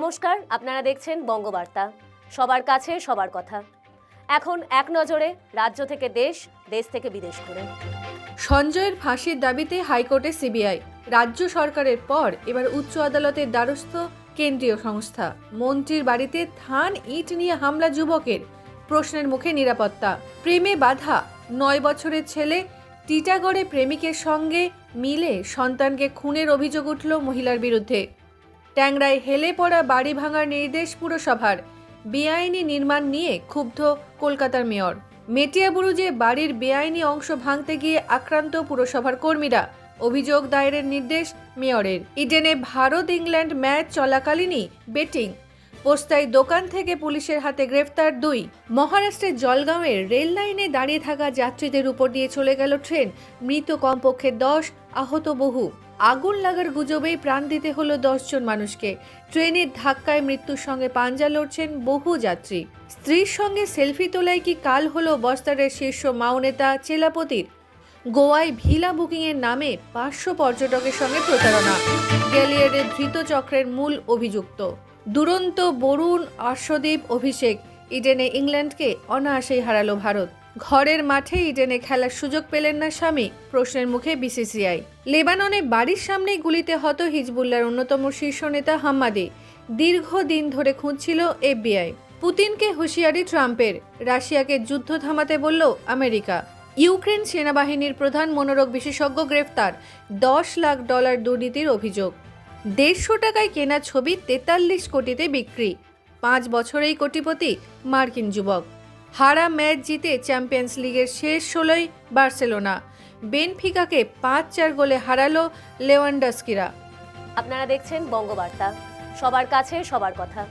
নমস্কার, আপনারা দেখছেন বঙ্গবার্তা। সবার কাছে সবার কথা। এখন এক নজরে রাজ্য থেকে দেশ দেশ থেকে বিদেশ করে। সঞ্জয়ের ফাঁসির দাবিতে হাইকোর্টে সিবিআই। রাজ্য সরকারের পর এবার উচ্চ আদালতের দ্বারস্থ কেন্দ্রীয় সংস্থা। মন্ত্রীর বাড়িতে থান ইট নিয়ে হামলা যুবকের। প্রশ্নের মুখে নিরাপত্তা। প্রেমে বাধা। নয় বছরের ছেলে টিটাগড়ে প্রেমিকের সঙ্গে মিলে সন্তানকে খুনের অভিযোগ উঠল মহিলার বিরুদ্ধে। ট্যাংরায় হেলে পড়া বাড়ি ভাঙার নির্দেশ পুরসভার। বেআইনি নির্মাণ নিয়ে ক্ষুব্ধ কলকাতার মেয়র। মেটিয়াবুরুজে বাড়ির বেআইনি অংশ ভাঙতে গিয়ে আক্রান্ত পুরসভার কর্মীরা, অভিযোগ দায়েরের নির্দেশ মেয়রের। ইডেনে ভারত ইংল্যান্ড ম্যাচ চলাকালীনই বেটিং পোস্তায় দোকান থেকে পুলিশের হাতে গ্রেফতার দুই। মহারাষ্ট্রের জলগাঁওয়ের রেল লাইনে দাঁড়িয়ে থাকা যাত্রীদের উপর দিয়ে চলে গেল ট্রেন। মৃত কমপক্ষে দশ, আহত বহু। আগুন লাগার গুজবেই প্রাণ দিতে হলো দশজন মানুষকে। ট্রেনের ধাক্কায় মৃত্যুর সঙ্গে পাঞ্জা লড়ছেন বহু যাত্রী। স্ত্রীর সঙ্গে সেলফি তোলায় কি কাল হলো বস্তারের শীর্ষ মাও নেতা, চেলাপতির? গোয়ায় ভিলা বুকিংয়ের নামে পাঁচশো পর্যটকের সঙ্গে প্রতারণা। গ্যালিয়ারের ধৃত চক্রের মূল অভিযুক্ত। দুরন্ত বরুণ অর্শদীপ অভিষেক। ইডেনে ইংল্যান্ডকে অনায়াসেই হারালো ভারত। ঘরের মাঠে ইডেনে খেলার সুযোগ পেলেন না স্বামী, প্রশ্নের মুখে বিসিসিআই। লেবাননে বাড়ির সামনেই গুলিতে হত হিজবুল্লার অন্যতম শীর্ষ নেতা হাম্মাদি। দীর্ঘদিন ধরে খুঁজছিল এফবিআই। পুতিনকে হুঁশিয়ারি ট্রাম্পের। রাশিয়াকে যুদ্ধ থামাতে বলল আমেরিকা। ইউক্রেন সেনাবাহিনীর প্রধান মনোরোগ বিশেষজ্ঞ গ্রেফতার। দশ লাখ ডলার দুর্নীতির অভিযোগ। দেড়শো টাকায় কেনা ছবি তেতাল্লিশ কোটিতে বিক্রি। পাঁচ বছরেই কোটিপতি মার্কিন যুবক। হারা ম্যাচ জিতে চ্যাম্পিয়ন্স লিগের শেষ ষোলোই বার্সেলোনা। বেনফিকাকে পাঁচ চার গোলে হারালো লেওয়ান্ডাস্কিরা। আপনারা দেখছেন বঙ্গবার্তা। সবার কাছে সবার কথা।